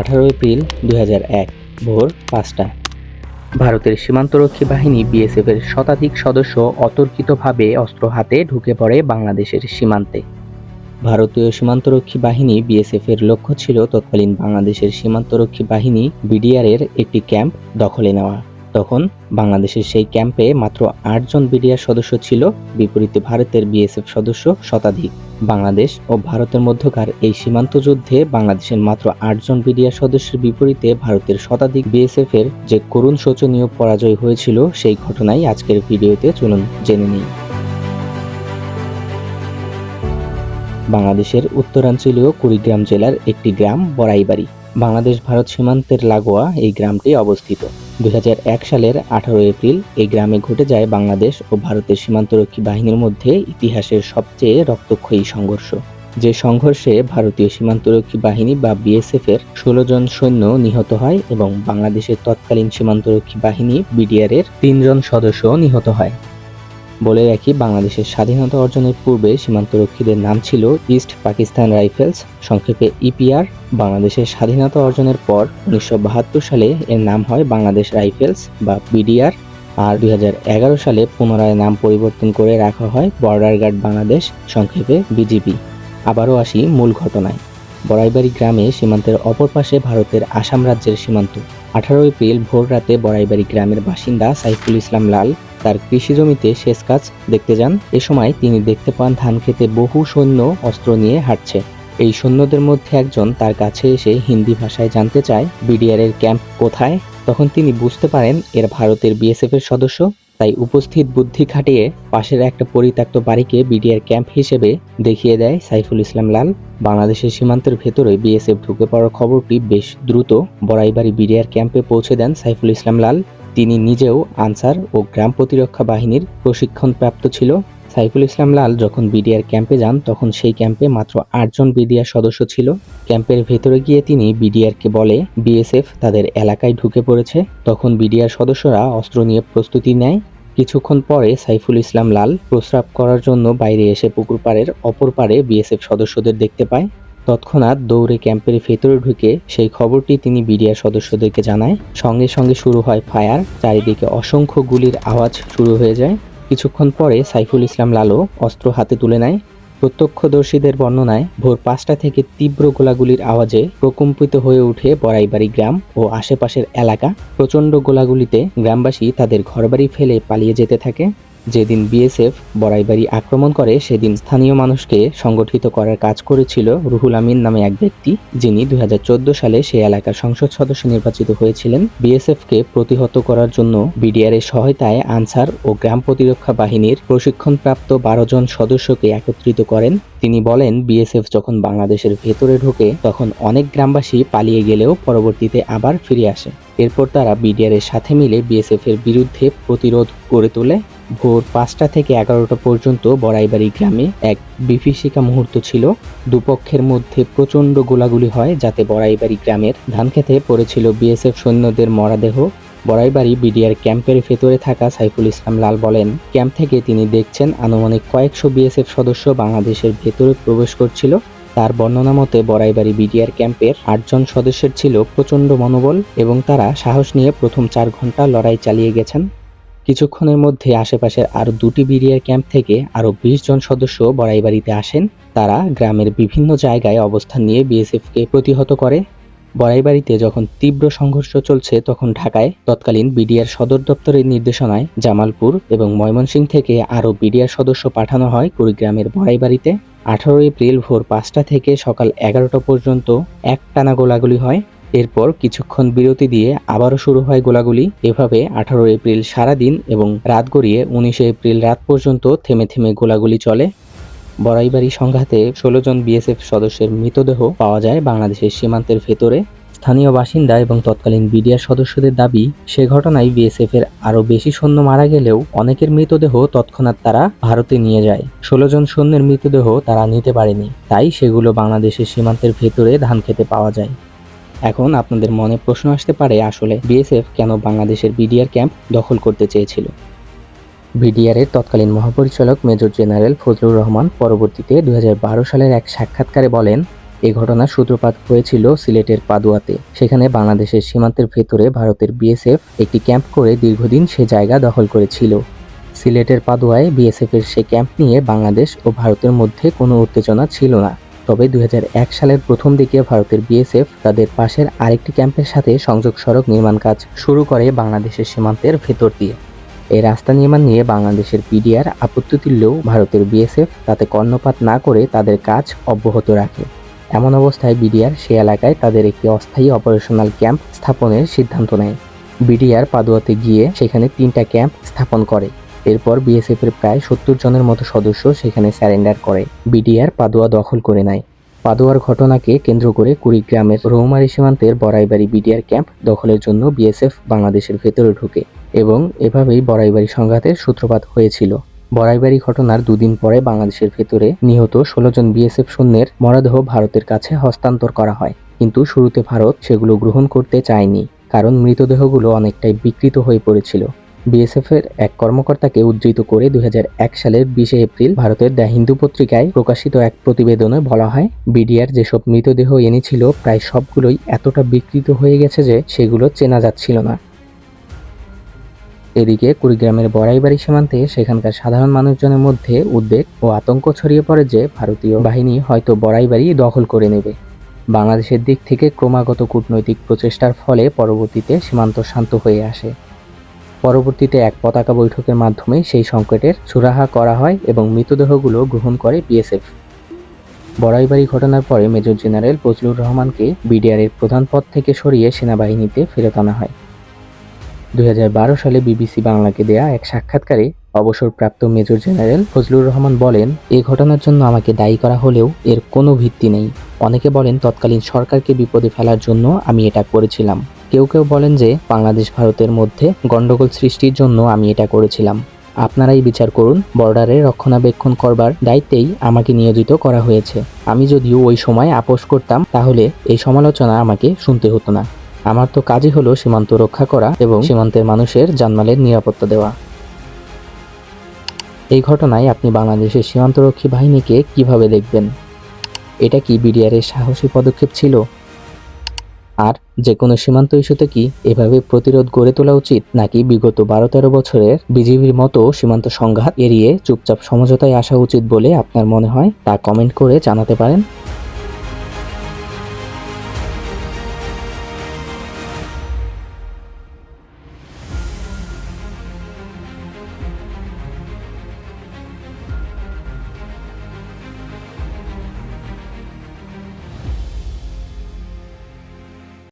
আঠারো এপ্রিল দু হাজার এক, ভোর পাঁচটা ভারতের সীমান্তরক্ষী বাহিনী বিএসএফ এর শতাধিক সদস্য অতর্কিতভাবে অস্ত্র হাতে ঢুকে পড়ে বাংলাদেশের সীমান্তে। ভারতীয় সীমান্তরক্ষী বাহিনী বিএসএফ এর লক্ষ্য ছিল তৎকালীন বাংলাদেশের সীমান্তরক্ষী বাহিনী বিডিআর এর একটি ক্যাম্প দখলে নেওয়া। তখন বাংলাদেশের সেই ক্যাম্পে মাত্র আটজন বিডিআর সদস্য ছিল। বিপরীতে ভারতের বিএসএফ সদস্য শতাধিক। বাংলাদেশ ও ভারতের মধ্যকার এই সীমান্ত যুদ্ধে বাংলাদেশের মাত্র আটজন বিডিআর সদস্যের বিপরীতে ভারতের শতাধিক বিএসএফ এর যে করুণ শোচনীয় পরাজয় হয়েছিল, সেই ঘটনাই আজকের ভিডিওতে চলুন জেনে নিই। বাংলাদেশের উত্তরাঞ্চলীয় কুড়িগ্রাম জেলার একটি গ্রাম বড়াইবাড়ি। বাংলাদেশ ভারত সীমান্তের লাগোয়া এই গ্রামটি অবস্থিত। দুই হাজার এক সালের আঠারো এপ্রিল এই গ্রামে ঘটে যায় বাংলাদেশ ও ভারতের সীমান্তরক্ষী বাহিনীর মধ্যে ইতিহাসের সবচেয়ে রক্তক্ষয়ী সংঘর্ষ। যে সংঘর্ষে ভারতীয় সীমান্তরক্ষী বাহিনী বা বিএসএফ এর ষোলো জন সৈন্য নিহত হয় এবং বাংলাদেশের তৎকালীন সীমান্তরক্ষী বাহিনী বিডিআর এর তিনজন সদস্য নিহত হয়। বলে রাখি, বাংলাদেশের স্বাধীনতা অর্জনের পূর্বে সীমান্তরক্ষীদের নাম ছিল ইস্ট পাকিস্তান রাইফেলস সংক্ষেপে ইপিআর বাংলাদেশের স্বাধীনতা অর্জনের পর উনিশশো বাহাত্তর সালে এর নাম হয় বাংলাদেশ রাইফেলস বা বিডিআর আর দুই হাজার এগারো সালে পুনরায় নাম পরিবর্তন করে রাখা হয় বর্ডার গার্ড বাংলাদেশ, সংক্ষেপে বিজিবি আবারও আসি মূল ঘটনায়। বড়াইবাড়ি গ্রামে সীমান্তের অপর পাশে ভারতের আসাম রাজ্যের সীমান্ত। আঠারো এপ্রিল ভোর রাতে বড়াইবাড়ি গ্রামের বাসিন্দা সাইফুল ইসলাম লাল তার কৃষি জমিতে শেষ কাজ দেখতে যান। এ সময় তিনি দেখতে পান ধান খেতে বহু সৈন্য অস্ত্র নিয়ে হাঁটছে। এই সৈন্যদের মধ্যে একজন তার কাছে এসে হিন্দি ভাষায় জানতে চায় বিডিআর এর ক্যাম্প কোথায়? তখন তিনি বুঝতে পারেন, এর ভারতের বিএসএফ এর সদস্য। তাই উপস্থিত বুদ্ধি খাটিয়ে পাশের একটা পরিত্যক্ত বাড়িকে বিডিআর ক্যাম্প হিসেবে দেখিয়ে দেয় সাইফুল ইসলাম লাল। বাংলাদেশের সীমান্তের ভেতরে বিএসএফ ঢুকে পড়ার খবরটি বেশ দ্রুত বড়াইবাড়ি বিডিআর ক্যাম্পে পৌঁছে দেন সাইফুল ইসলাম লাল। তিনি নিজেও আনসার ও গ্রাম প্রতিরক্ষা বাহিনীর প্রশিক্ষণপ্রাপ্ত ছিল। সাইফুল ইসলাম লাল যখন বিডিআর ক্যাম্পে যান, তখন সেই ক্যাম্পে মাত্র আটজন বিডিআর সদস্য ছিল। ক্যাম্পের ভেতরে গিয়ে তিনি বিডিআরকে বলে, বিএসএফ তাদের এলাকায় ঢুকে পড়েছে। তখন বিডিআর সদস্যরা অস্ত্র নিয়ে প্রস্তুতি নেয়। কিছুক্ষণ পরে সাইফুল ইসলাম লাল প্রস্রাব করার জন্য বাইরে এসে পুকুর পাড়ের অপর পাড়ে বিএসএফ সদস্যদের দেখতে পায়। তৎক্ষণাৎ দৌড়ে ক্যাম্পের ভেতরে ঢুকে সেই খবরটি তিনি বিডিআর সদস্যদেরকে জানায়। সঙ্গে সঙ্গে শুরু হয় ফায়ার, চারিদিকে অসংখ্য গুলির আওয়াজ শুরু হয়ে যায়। কিছুক্ষণ পরে সাইফুল ইসলাম লালও অস্ত্র হাতে তুলে নেয়। প্রত্যক্ষদর্শীদের বর্ণনায়, ভোর পাঁচটা থেকে তীব্র গোলাগুলির আওয়াজে প্রকম্পিত হয়ে ওঠে বড়াইবাড়ি গ্রাম ও আশেপাশের এলাকা। প্রচণ্ড গোলাগুলিতে গ্রামবাসী তাদের ঘরবাড়ি ফেলে পালিয়ে যেতে থাকে। যেদিন বিএসএফ বড়াইবাড়ি আক্রমণ করে, সেদিন স্থানীয় মানুষকে সংগঠিত করার কাজ করেছিল রুহুল আমিন নামে এক ব্যক্তি, যিনি দু হাজার চোদ্দ সালে সেই এলাকার সংসদ সদস্য নির্বাচিত হয়েছিলেন। বিএসএফ কে প্রতিহত করার জন্য বিডিআর এর সহায়তায় আনসার ও গ্রাম প্রতিরক্ষা বাহিনীর প্রশিক্ষণপ্রাপ্ত বারো জন সদস্যকে একত্রিত করেন। তিনি বলেন, বিএসএফ যখন বাংলাদেশের ভেতরে ঢোকে, তখন অনেক গ্রামবাসী পালিয়ে গেলেও পরবর্তীতে আবার ফিরে আসে। এরপর তারা বিডিআর এর সাথে মিলে বিএসএফ এর বিরুদ্ধে প্রতিরোধ গড়ে তোলে। ভোর পাঁচটা থেকে এগারোটা পর্যন্ত বড়াইবাড়ি গ্রামে এক বিভীষিকা মুহূর্ত ছিল। দুপক্ষের মধ্যে প্রচণ্ড গোলাগুলি হয় যাতে বড়াইবাড়ি গ্রামের ধান খেতে পড়েছিল বিএসএফ সৈন্যদের মরাদেহ। বড়াইবাড়ি বিডিআর ক্যাম্পের ভেতরে থাকা সাইফুল ইসলাম লাল বলেন, ক্যাম্প থেকে তিনি দেখছেন আনুমানিক কয়েকশো বিএসএফ সদস্য বাংলাদেশের ভেতরে প্রবেশ করছিল। তার বর্ণনা মতে বড়াইবাড়ি বিডিআর ক্যাম্পের আটজন সদস্যের ছিল প্রচণ্ড মনোবল এবং তারা সাহস নিয়ে প্রথম চার ঘণ্টা লড়াই চালিয়ে গেছেন। কিছুক্ষণের মধ্যে আশেপাশের আরও দুটি বিডিআর ক্যাম্প থেকে আরও বিশ জন সদস্য বড়াইবাড়িতে আসেন। তারা গ্রামের বিভিন্ন জায়গায় অবস্থান নিয়ে বিএসএফকে প্রতিহত করে। বড়াইবাড়িতে যখন তীব্র সংঘর্ষ চলছে তখন ঢাকায় তৎকালীন বিডিআর সদর দপ্তরের নির্দেশনায় জামালপুর এবং ময়মনসিংহ থেকে আরও বিডিআর সদস্য পাঠানো হয় কুড়িগ্রামের বড়াইবাড়িতে আঠারো এপ্রিল ভোর পাঁচটা থেকে সকাল এগারোটা পর্যন্ত একটানা গোলাগুলি হয়। এরপর কিছুক্ষণ বিরতি দিয়ে আবারও শুরু হয় গোলাগুলি। এভাবে আঠারো এপ্রিল সারাদিন এবং রাত গড়িয়ে উনিশে এপ্রিল রাত পর্যন্ত থেমে থেমে গোলাগুলি চলে। বড়াইবাড়ি সংঘাতে ষোলো জন বিএসএফ সদস্যের মৃতদেহ পাওয়া যায় বাংলাদেশের সীমান্তের ভেতরে। স্থানীয় বাসিন্দা এবং তৎকালীন বিডিআর সদস্যদের দাবি, সে ঘটনায় বিএসএফ এর আরও বেশি সৈন্য মারা গেলেও অনেকের মৃতদেহ তৎক্ষণাৎ তারা ভারতে নিয়ে যায়। ষোলো জন সৈন্যের মৃতদেহ তারা নিতে পারেনি, তাই সেগুলো বাংলাদেশের সীমান্তের ভেতরে ধান খেতে পাওয়া যায়। এখন আপনাদের মনে প্রশ্ন আসতে পারে, আসলে বিএসএফ কেন বাংলাদেশের বিডিআর ক্যাম্প দখল করতে চেয়েছিল? বিডিআর এর তৎকালীন মহাপরিচালক মেজর জেনারেল ফজলুর রহমান পরবর্তীতে দু হাজার বারো সালের এক সাক্ষাৎকারে বলেন, এ ঘটনার সূত্রপাত হয়েছিল সিলেটের পাদুয়াতে। সেখানে বাংলাদেশের সীমান্তের ভেতরে ভারতের বিএসএফ একটি ক্যাম্প করে দীর্ঘদিন সে জায়গা দখল করেছিল। সিলেটের পাদুয়ায় বিএসএফ এর সে ক্যাম্প নিয়ে বাংলাদেশ ও ভারতের মধ্যে কোনো উত্তেজনা ছিল না। তবে দু হাজার এক সালের প্রথম দিকে ভারতের বিএসএফ তাদের পাশের আরেকটি ক্যাম্পের সাথে সংযোগ সড়ক নির্মাণ কাজ শুরু করে বাংলাদেশের সীমান্তের ভেতর দিয়ে। এই রাস্তা নির্মাণ নিয়ে বাংলাদেশের পিডিআর আপত্তি তুললেও ভারতের বিএসএফ তাতে কর্ণপাত না করে তাদের কাজ অব্যাহত রাখে। এমন অবস্থায় বিডিআর সে এলাকায় তাদের একটি অস্থায়ী অপারেশনাল ক্যাম্প স্থাপনের সিদ্ধান্ত নেয়। বিডিআর পাদুয়াতে গিয়ে সেখানে তিনটা ক্যাম্প স্থাপন করে। এরপর বিএসএফ এর প্রায় সত্তর জনের মতো সদস্য সেখানে স্যারেন্ডার করে। বিডিআর পাদুয়া দখল করে নেয়। পাদুয়ার ঘটনাকে কেন্দ্র করে কুড়িগ্রামের রৌমারী সীমান্তের বড়াইবাড়ি বিডিআর ক্যাম্প দখলের জন্য বিএসএফ বাংলাদেশের ভেতরে ঢোকে এবং এভাবেই বড়াইবাড়ি সংঘাতের সূত্রপাত হয়েছিল। বড়াইবাড়ি ঘটনার দুদিন পরে বাংলাদেশের ভেতরে নিহত ষোলো জন বিএসএফ সৈন্যের মরদেহ ভারতের কাছে হস্তান্তর করা হয়। কিন্তু শুরুতে ভারত সেগুলো গ্রহণ করতে চায়নি, কারণ মৃতদেহগুলো অনেকটাই বিকৃত হয়ে পড়েছিল। বিএসএফ এর এক কর্মকর্তাকে উদ্ধৃত করে দু হাজার এক সালের বিশে এপ্রিল ভারতের দ্য হিন্দু পত্রিকায় প্রকাশিত এক প্রতিবেদনে বলা হয়, বিডিআর যেসব মৃতদেহ এনেছিল প্রায় সবগুলোই এতটা বিকৃত হয়ে গেছে যে সেগুলো চেনা যাচ্ছিল না। এদিকে কুড়িগ্রামের বড়াইবাড়ি সীমান্তে সেখানকার সাধারণ মানুষজনের মধ্যে উদ্বেগ ও আতঙ্ক ছড়িয়ে পড়ে যে ভারতীয় বাহিনী হয়তো বড়াইবাড়ি দখল করে নেবে। বাংলাদেশের দিক থেকে ক্রমাগত কূটনৈতিক প্রচেষ্টার ফলে পরবর্তীতে সীমান্ত শান্ত হয়ে আসে। পরবর্তীতে এক পতাকা বৈঠকের মাধ্যমে সেই সংকটের সুরাহা করা হয় এবং মৃতদেহগুলো গ্রহণ করে বিএসএফ। বড়াইবাড়ি ঘটনার পরে মেজর জেনারেল ফজলুর রহমানকে বিডিআরের প্রধান পদ থেকে সরিয়ে সেনাবাহিনীতে ফেরত আনা হয়। দুই হাজার বারো সালে বিবিসি বাংলাকে দেয়া এক সাক্ষাৎকারে অবসরপ্রাপ্ত মেজর জেনারেল ফজলুর রহমান বলেন এই ঘটনার জন্য আমাকে দায়ী করা হলেও এর কোনো ভিত্তি নেই। অনেকে বলেন, তৎকালীন সরকারকে বিপদে ফেলার জন্য আমি এটা করেছিলাম। কেউ কেউ বলেন যে বাংলাদেশ ভারতের মধ্যে গন্ডগোল সৃষ্টির জন্য আমি এটা করেছিলাম। আপনারাই বিচার করুন বর্ডারে রক্ষণাবেক্ষণ করবার দায়িত্বেই আমাকে নিয়োজিত করা হয়েছে। আমি যদিও ওই সময় আপোষ করতাম, তাহলে এই সমালোচনা আমাকে শুনতে হতো না। আমার তো কাজই হলো সীমান্ত রক্ষা করা এবং সীমান্তের মানুষের জানমালের নিরাপত্তা দেওয়া। এই ঘটনায় আপনি বাংলাদেশের সীমান্তরক্ষী বাহিনীকে কীভাবে দেখবেন? এটা কি বিডিআরের সাহসী পদক্ষেপ ছিল? আর যে কোনো সীমান্ত ইস্যুতে কি এভাবে প্রতিরোধ গড়ে তোলা উচিত, নাকি বিগত বারো তেরো বছরের বিজিবির মতো সীমান্ত সংঘাত এড়িয়ে চুপচাপ সমঝোতায় আসা উচিত বলে আপনার মনে হয় তা কমেন্ট করে জানাতে পারেন?